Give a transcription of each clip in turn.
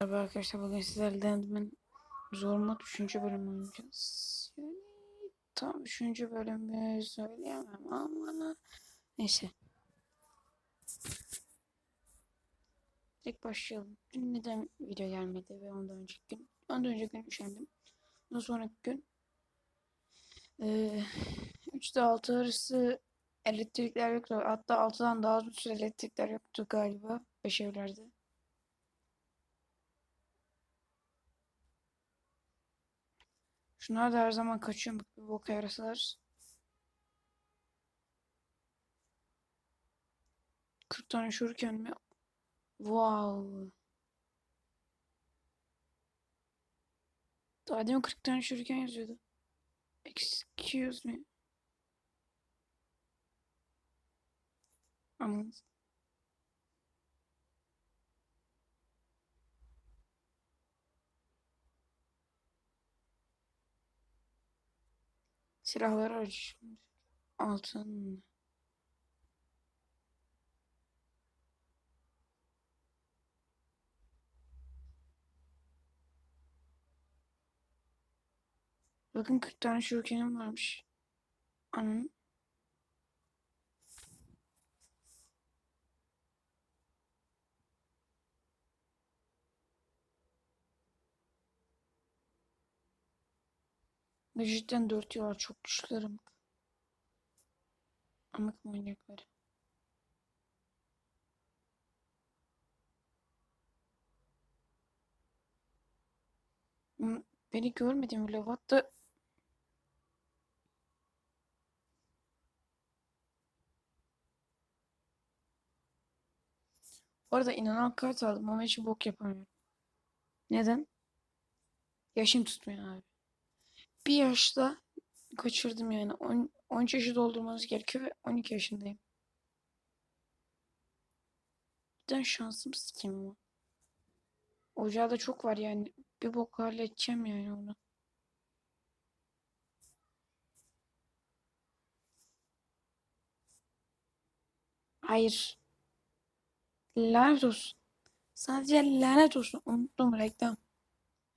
Merhaba arkadaşlar bugün sizlerle Enderman Zorma 3. bölüm oynayacağız. Yani tam 3. bölümü söyleyemem ama neyse. Direkt başlayalım. Dün neden video gelmedi ve ondan önceki gün. Ondan önceki gün üşendim. Ondan sonraki gün eee 3'te 6 arası elektrikler yoktu. Hatta 6'dan daha uzun süre elektrikler yoktu galiba. 5 evlerde. Şunlar da her zaman kaçıyor. Bir boka yarasalar. 40 tane şurken mi? Wow. Daha demin 40 tane şurken yazıyordu. Excuse me. Aman. Silahları aç. Altın. Bakın 40 tane şurkenim varmış. Anın. Cidden 4 yıl çok güçlerim. Amık manyakları. Hmm, Beni görmedin bile. What the... Bu arada inanan kart aldım ama hiç bok yapamıyorum. Neden? Yaşım tutmuyor abi. Bir yaşta kaçırdım yani. 10, 13 yaşı doldurmanız gerekiyor ve 12 yaşındayım. Cidden şansım sikeyim ama. Ocağı da çok var yani. Bir bok halledeceğim yani onu. Hayır. Lanet olsun. Sadece lanet olsun. Unuttum reklam.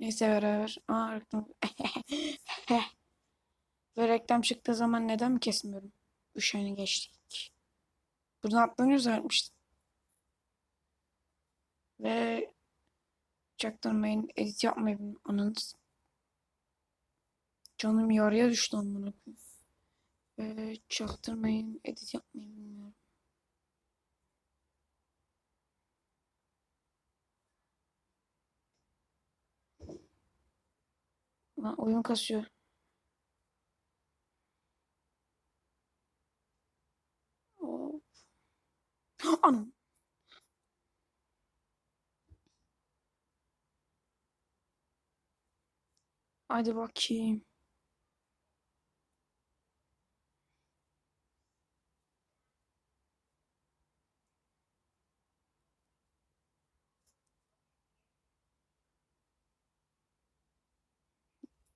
Neyse beraber. Aa reklam. Ve reklam çıktığı zaman neden mi kesmiyorum? Üşeni geçtik. Buradan atlanıyoruz vermiştim. Ve çaktırmayın. Edit yapmayı bilmiyorum. Canım yarıya düştü amına. Ve çaktırmayın. Edit yapmayı bilmiyorum. Lan oyun kasıyor. Of. Anam. Hadi bakayım.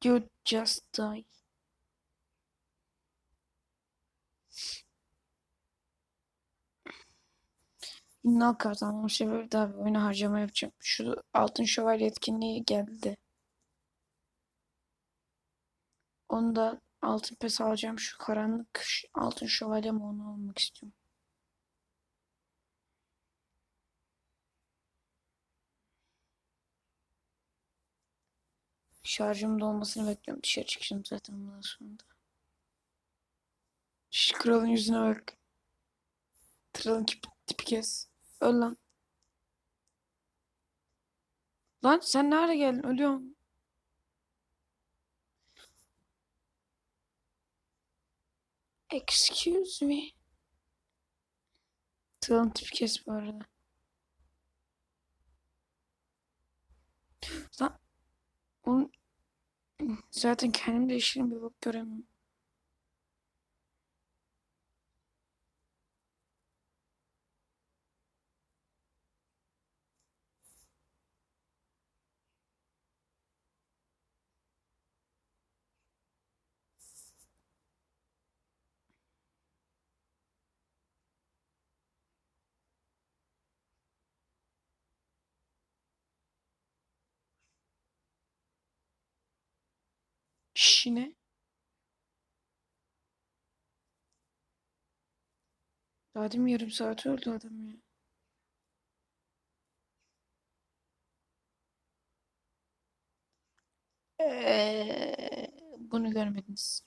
You just die. İnnal kazanmam sebebi daha bir oyuna harcama yapacağım. Şu altın şövalye etkinliği geldi. Onu da altın pes alacağım. Şu karanlık altın şövalye mi onu almak istiyorum. Şarjım dolmasını bekliyorum. Dışarı çıkacağım zaten bundan sonra da. Şş, kralın yüzüne bak. Kralın tipi, tipi kes. Öl lan. Lan sen nerede geldin? Ölüyorum. Excuse me. Kralın tipi kes bu arada. Lan onun zaten kendim değiştirim bir bak göremiyorum. Daha demin yarım saat öldü adam ya. Ee, bunu görmediniz.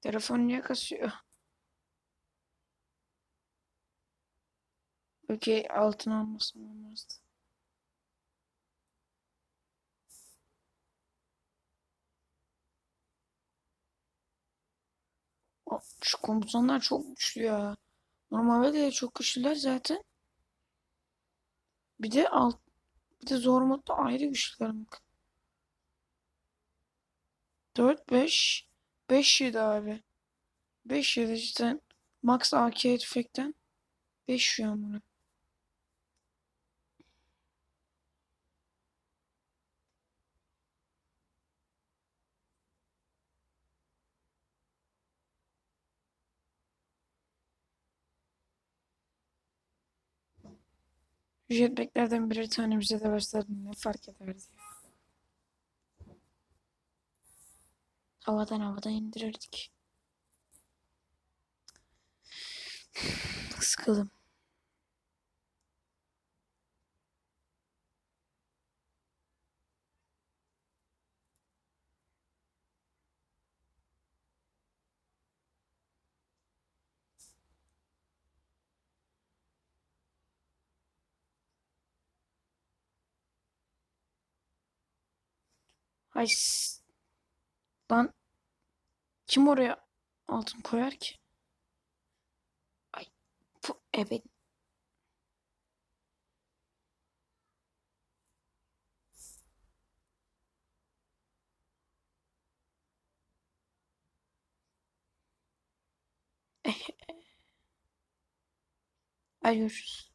Telefon niye kasıyor? Okey altın almasın olmazdı. Şu komutanlar çok güçlü ya. Normalde de çok güçlüler zaten. Bir de alt bir de zor modda ayrı güçlüler bak. 4 5 5 7 abi. 5 7 cidden Max AK tüfekten 5 şu an bunu. Jetpack'lerden birer tane bize de verseydin ne fark ederdi ya. Havadan havadan indirirdik. Sıkıldım. Ay lan kim oraya altın koyar ki? Ay bu evet. Ay görüşürüz.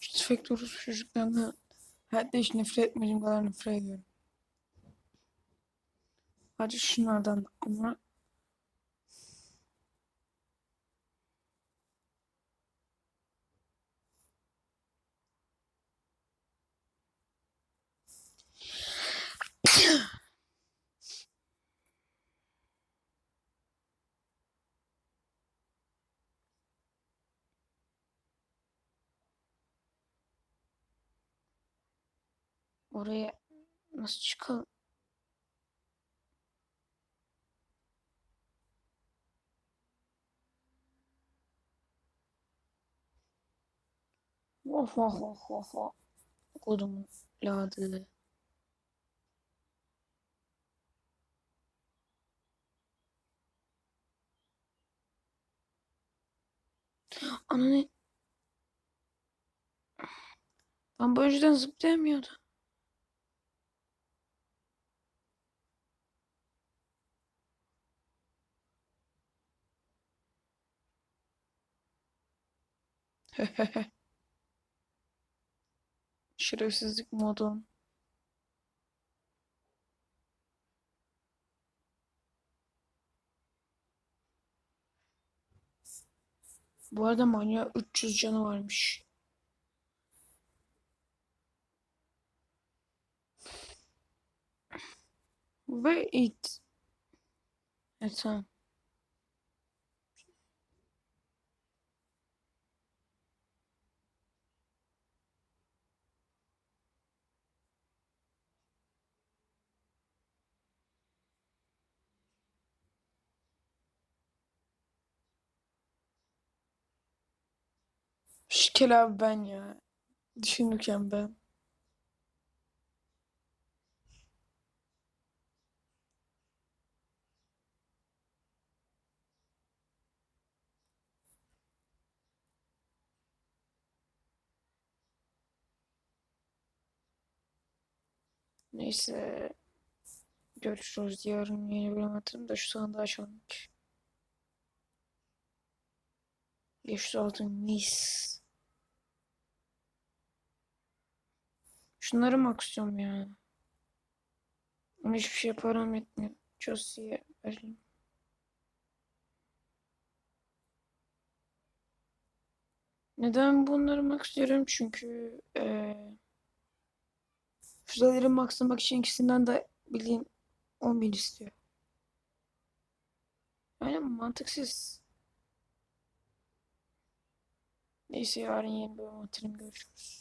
Tüfek doğrusu çocuklarına hayatta hiç nefret etmediğim kadar nefret ediyorum. Hadi şunlardan ama oraya nasıl çıkalım? Oh oh oh oh oh. Kodumun ladı. Ananı ben bu önceden zıplayamıyordu. Şerefsizlik modun. Bu arada manyak 300 canı varmış. Ve it. Evet tamam. Kel abi ben ya. Düşünürken ben. Neyse. Görüşürüz. Yarın yeni bölüm atarım da şu anda açmamış. 506 mis. Şunları mı aksıyorum ya? Ama hiçbir şey param etmiyor. Chelsea'ye verelim. Neden bunları max diyorum? Çünkü eee füzeleri maxlamak için ikisinden de bildiğin 10.000 istiyor. Yani mantıksız. Neyse yarın yeni bölüm atarım görüşürüz.